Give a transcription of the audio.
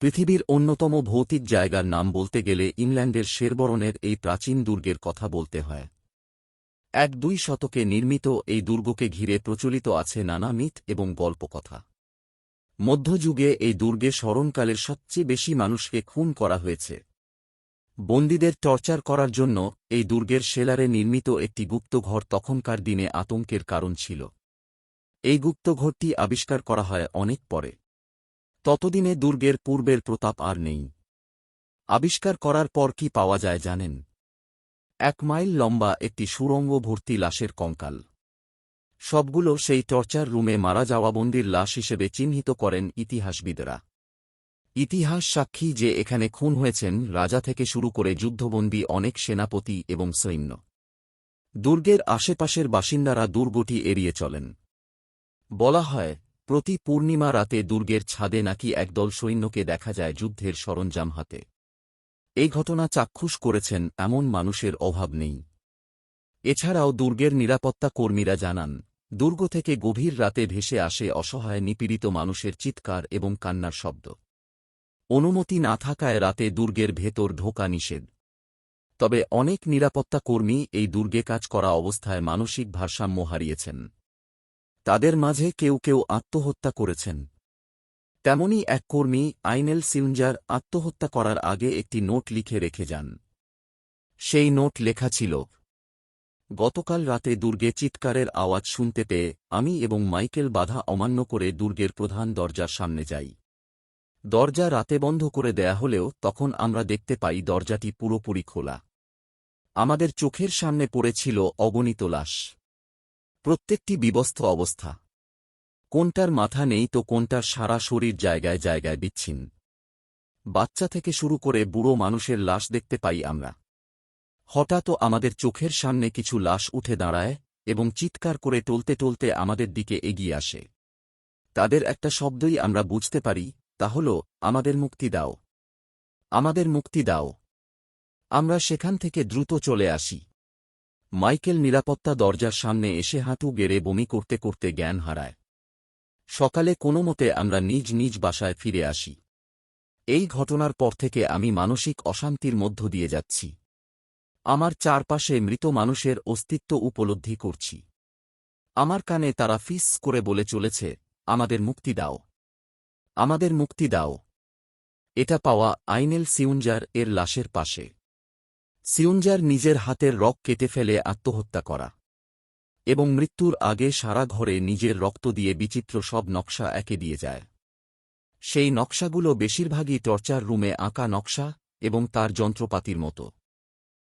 পৃথিবীর অন্যতম ভৌতিক জায়গার নাম বলতে গেলে ইংল্যান্ডের শেরবরণের এই প্রাচীন দুর্গের কথা বলতে হয়। এক দুই শতকে নির্মিত এই দুর্গকে ঘিরে প্রচলিত আছে নানা মিথ এবং গল্পকথা। মধ্যযুগে এই দুর্গে স্মরণকালের সবচেয়ে বেশি মানুষকে খুন করা হয়েছে। বন্দীদের টর্চার করার জন্য এই দুর্গের শেলারে নির্মিত একটি গুপ্তঘর তখনকার দিনে আতঙ্কের কারণ ছিল। এই গুপ্তঘরটি আবিষ্কার করা হয় অনেক পরে। ততদিনে দুর্গের পূর্বের প্রতাপ আর নেই। আবিষ্কার করার পর কি পাওয়া যায় জানেন? এক মাইল লম্বা একটি সুরঙ্গ ভর্তি লাশের কঙ্কাল। সবগুলো সেই টর্চার রুমে মারা যাওয়া বন্দির লাশ হিসেবে চিহ্নিত করেন ইতিহাসবিদরা। ইতিহাস সাক্ষী যে এখানে খুন হয়েছেন রাজা থেকে শুরু করে যুদ্ধবন্দী অনেক সেনাপতি এবং সৈন্য। দুর্গের আশেপাশের বাসিন্দারা দুর্গটি এড়িয়ে চলেন। বলা হয় প্রতি পূর্ণিমা রাতে দুর্গের ছাদে নাকি একদল সৈন্যকে দেখা যায় যুদ্ধের সরঞ্জাম হাতে। এই ঘটনা চাক্ষুষ করেছেন এমন মানুষের অভাব নেই। এছাড়াও দুর্গের নিরাপত্তা কর্মীরা জানান, দুর্গ থেকে গভীর রাতে ভেসে আসে অসহায় নিপীড়িত মানুষের চিৎকার এবং কান্নার শব্দ। অনুমতি না থাকায় রাতে দুর্গের ভেতর ঢোকা নিষেধ। তবে অনেক নিরাপত্তা কর্মী এই দুর্গে কাজ করা অবস্থায় মানসিক ভারসাম্য হারিয়েছেন। তাদের মাঝে কেউ কেউ আত্মহত্যা করেছেন। তেমনই এক কর্মী, আইনেল সিউঞ্জার, আত্মহত্যা করার আগে একটি নোট লিখে রেখে যান। সেই নোট লেখা ছিল, গতকাল রাতে দুর্গে চিৎকারের আওয়াজ শুনতে পেয়ে আমি এবং মাইকেল বাধা অমান্য করে দুর্গের প্রধান দরজার সামনে যাই। দরজা রাতে বন্ধ করে দেয়া হলেও তখন আমরা দেখতে পাই দরজাটি পুরোপুরি খোলা। আমাদের চোখের সামনে পড়েছিল অগণিত লাশ। প্রত্যেকটি বিবস্ত অবস্থা। কোনটার মাথা নেই তো কোনটার সারা শরীর জায়গায় জায়গায় বিচ্ছিন্ন। বাচ্চা থেকে শুরু করে বুড়ো মানুষের লাশ দেখতে পাই আমরা। হঠাৎ আমাদের চোখের সামনে কিছু লাশ উঠে দাঁড়ায় এবং চিৎকার করে টলতে টলতে আমাদের দিকে এগিয়ে আসে। তাদের একটা শব্দই আমরা বুঝতে পারি, তা হল, আমাদের মুক্তি দাও। আমাদের মুক্তি দাও। আমরা সেখান থেকে দ্রুত চলে আসি। মাইকেল নিরাপত্তা দরজার সামনে এসে হাঁটু গেড়ে বমি করতে করতে জ্ঞান হারায়। সকালে কোনো মতে আমরা নিজ নিজ বাসায় ফিরে আসি। এই ঘটনার পর থেকে আমি মানসিক অশান্তির মধ্য দিয়ে যাচ্ছি। আমার চারপাশে মৃত মানুষের অস্তিত্ব উপলব্ধি করছি। আমার কানে তারা ফিস করে বলে চলেছে, আমাদের মুক্তি দাও। আমাদের মুক্তি দাও। এটা পাওয়া আইনেল সিউঞ্জার এর লাশের পাশে। সিউঞ্জার নিজের হাতের রক কেটে ফেলে আত্মহত্যা করা এবং মৃত্যুর আগে সারা ঘরে নিজের রক্ত দিয়ে বিচিত্র সব নকশা একে দিয়ে যায়। সেই নকশাগুলো বেশিরভাগই টর্চার রুমে আঁকা নকশা এবং তার যন্ত্রপাতির মতো।